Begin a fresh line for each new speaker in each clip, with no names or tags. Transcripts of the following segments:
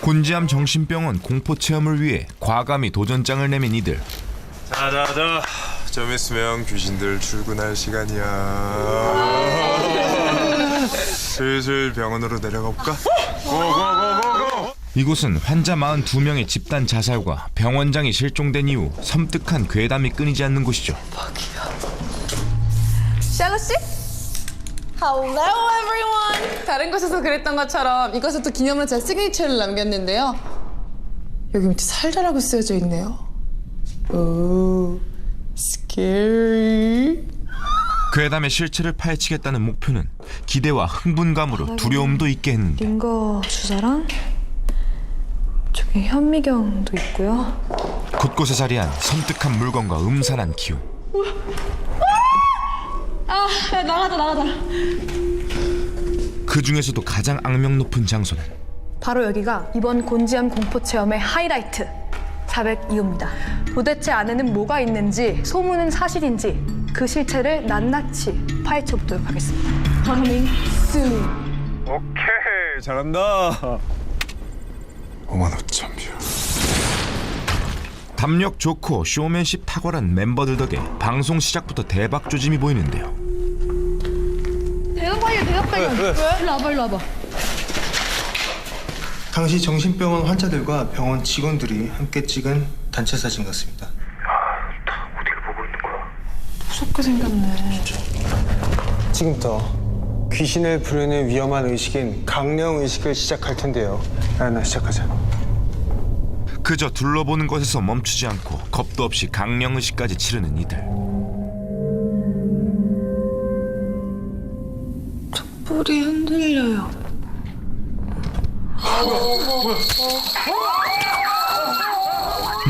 곤지암 정신병원 공포 체험을 위해 과감히 도전장을 내민 이들.
자자자 좀 있으면 귀신들 출근할 시간이야 슬슬 병원으로 내려가 볼까? 고고고고고
이곳은 환자 42명의 집단 자살과 병원장이 실종된 이후 섬뜩한 괴담이 끊이지 않는 곳이죠.
샬롯 씨? Hello everyone. 다른 곳에서 그랬던 것처럼 이곳에도 기념으로 제 시그니처를 남겼는데요. 여기 밑에 살자라고 쓰여져 있네요. 오, scary.
괴담의 실체를 파헤치겠다는 목표는 기대와 흥분감으로 두려움도 있게 했는데
링거 주사랑 저기 현미경도 있고요.
곳곳에 자리한 섬뜩한 물건과 음산한 기운.
아, 야, 나가자 나가자.
그 중에서도 가장 악명 높은 장소는
바로 여기가 이번 곤지암 공포 체험의 하이라이트 402호입니다. 도대체 안에는 뭐가 있는지 소문은 사실인지 그 실체를 낱낱이 파헤쳐 보도록 하겠습니다. Coming soon.
오케이 잘한다 5만 5천 뷰
담력 좋고 쇼맨십 탁월한 멤버들 덕에 방송 시작부터 대박 조짐이 보이는데요.
대답하려 대답하려. 일로 와봐 일로 와봐.
당시 정신병원 환자들과 병원 직원들이 함께 찍은 단체 사진 같습니다.
무섭게 생겼네.
지금부터 귀신을 부르는 위험한 의식인 강령 의식을 시작할 텐데요. 하나 시작하자.
그저 둘러보는 것에서 멈추지 않고 겁도 없이 강령의식까지 치르는 이들.
뿔이 흔들려요.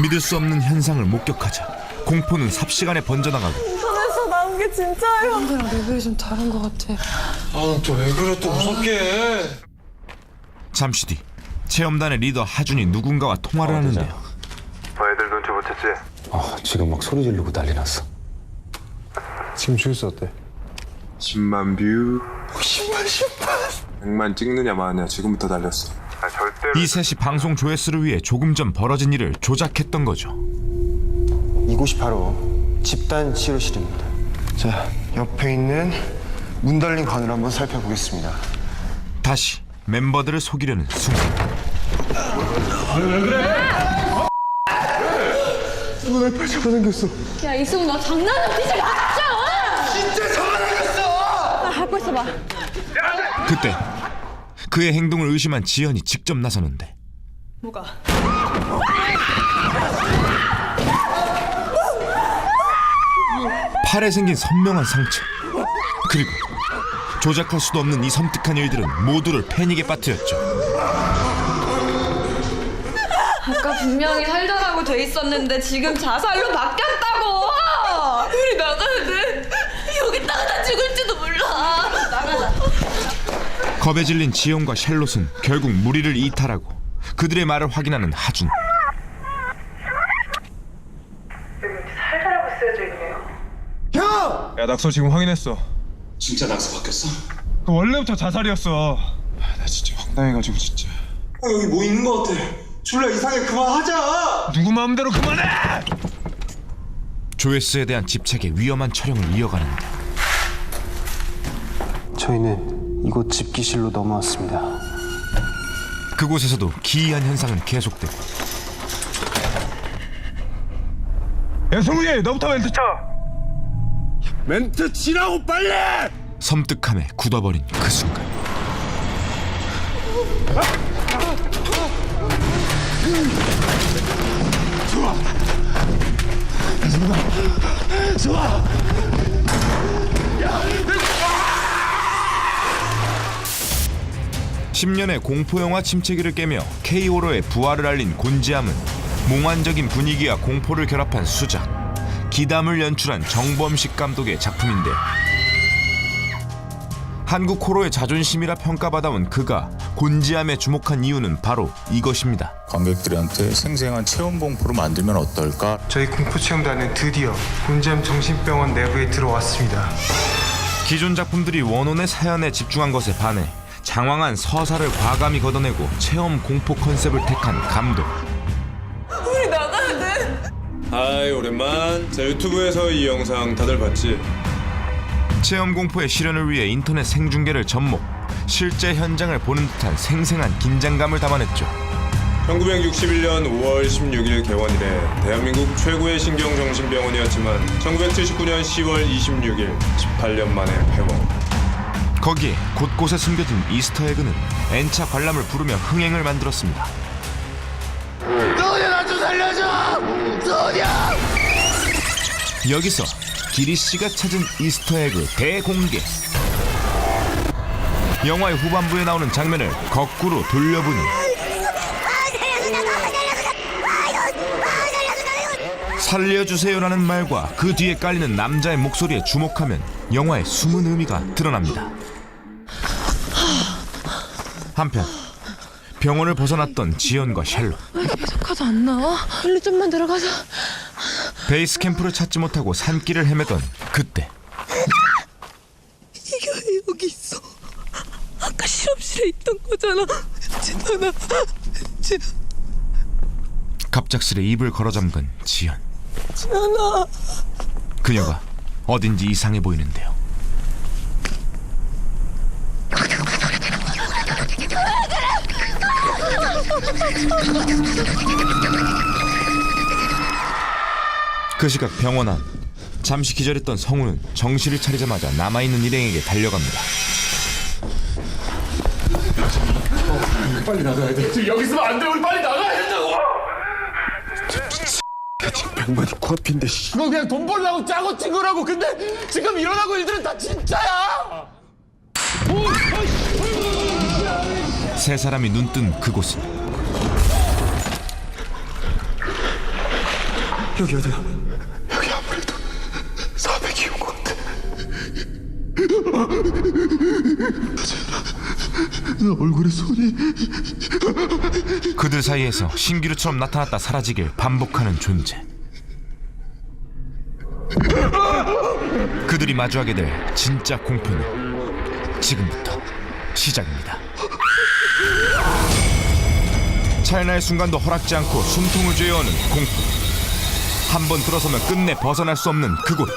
믿을 수 없는 현상을 목격하자 공포는 삽시간에 번져나가고
손에서 나온 게 진짜예요.
형들랑 레벨이 좀 다른 것 같아.
아 또 왜 그래 또 무섭게
잠시 뒤 체험단의 리더 하준이 누군가와 통화를 하는데요.
애들 눈치 못 챘지?
아, 지금 막 소리 지르고 난리 났어.
지금 주스 어때?
10만 뷰 10만 10만 100만 찍느냐 마냐 지금부터 달렸어 아 절대로
이 셋이 방송 조회수를 위해 조금 전 벌어진 일을 조작했던 거죠.
이곳이 바로 집단 치료실입니다.
자, 옆에 있는 문 달린 관을 한번 살펴보겠습니다.
다시 멤버들을 속이려는 순간
야 이승우 너 진짜 맞죠? 진짜 장난 하고 있어봐.
그때 그의 행동을 의심한 지연이 직접 나서는데
뭐가?
팔에 생긴 선명한 상처 그리고 조작할 수도 없는 이 섬뜩한 일들은 모두를 패닉에 빠뜨렸죠.
아까 분명히 살자라고 돼 있었는데 지금 자살로 바뀌었다고! 우리 나가야 돼! 여기다가 다! 나가자!
겁에 질린 지연과 샬롯은 결국 무리를 이탈하고 그들의 말을 확인하는 하준.
야 낙서 지금 확인했어
진짜 낙서 바뀌었어?
그 원래부터 자살이었어 아, 나 진짜 황당해가지고 진짜
여기 뭐 있는 거 같아. 졸라 이상해 그만하자.
누구 마음대로 그만해!
조회수에 대한 집착에 위험한 촬영을 이어가는데
저희는 이곳 집기실로 넘어왔습니다.
그곳에서도 기이한 현상은 계속되고.
야 성훈이 너부터 멘트 쳐! 멘트 치라고 빨리!
섬뜩함에 굳어버린 그 순간. 십 10년의 공포영화 침체기를 깨며 K-호러의 부활을 알린 곤지암은 몽환적인 분위기와 공포를 결합한 수작 기담을 연출한 정범식 감독의 작품인데 한국 호러의 자존심이라 평가받아온 그가 곤지암에 주목한 이유는 바로 이것입니다.
관객들한테 생생한 체험 공포로 만들면 어떨까?
저희 공포 체험단은 드디어 곤지암 정신병원 내부에 들어왔습니다.
기존 작품들이 원혼의 사연에 집중한 것에 반해 장황한 서사를 과감히 걷어내고 체험 공포 컨셉을 택한 감독.
아이 오랜만 자 유튜브에서 이 영상 다들 봤지?
체험 공포의 실현을 위해 인터넷 생중계를 접목. 실제 현장을 보는 듯한 생생한 긴장감을 담아냈죠.
1961년 5월 16일 개원 이래 대한민국 최고의 신경정신병원이었지만 1979년 10월 26일 18년 만에 폐원
거기에 곳곳에 숨겨진 이스터에그는 N차 관람을 부르며 흥행을 만들었습니다. 여기서 기리 씨가 찾은 이스터에그 대공개. 영화의 후반부에 나오는 장면을 거꾸로 돌려보니 살려주세요라는 말과 그 뒤에 깔리는 남자의 목소리에 주목하면 영화의 숨은 의미가 드러납니다. 한편 병원을 벗어났던 지연과 샬롯
계속하도 안 나와? 빨리 좀만 들어가서.
베이스 캠프를 찾지 못하고 산길을 헤매던 그때
이게 왜 여기 있어? 아까 실험실에 있던 거잖아. 진원아. 진
갑작스레 입을 걸어잠근 지연
진원아.
그녀가 어딘지 이상해 보이는데요. 그 시각 병원 안 잠시 기절했던 성우는 정신을 차리자마자 남아있는 일행에게 달려갑니다.
너 그냥 돈 벌려고 짜고 친 거라고 근데 지금 일어나고 일들은 다 진짜야
세 사람이 눈뜬 그곳은
여기 어디야? 여기 아무래도 400이 온 것 같아. 너 얼굴에 손이
그들 사이에서 신기루처럼 나타났다 사라지길 반복하는 존재. 그들이 마주하게 될 진짜 공포는 지금부터 시작입니다. 찰나의 순간도 허락지 않고 숨통을 죄어오는 공포. 한 번 들어서면 끝내 벗어날 수 없는 그곳.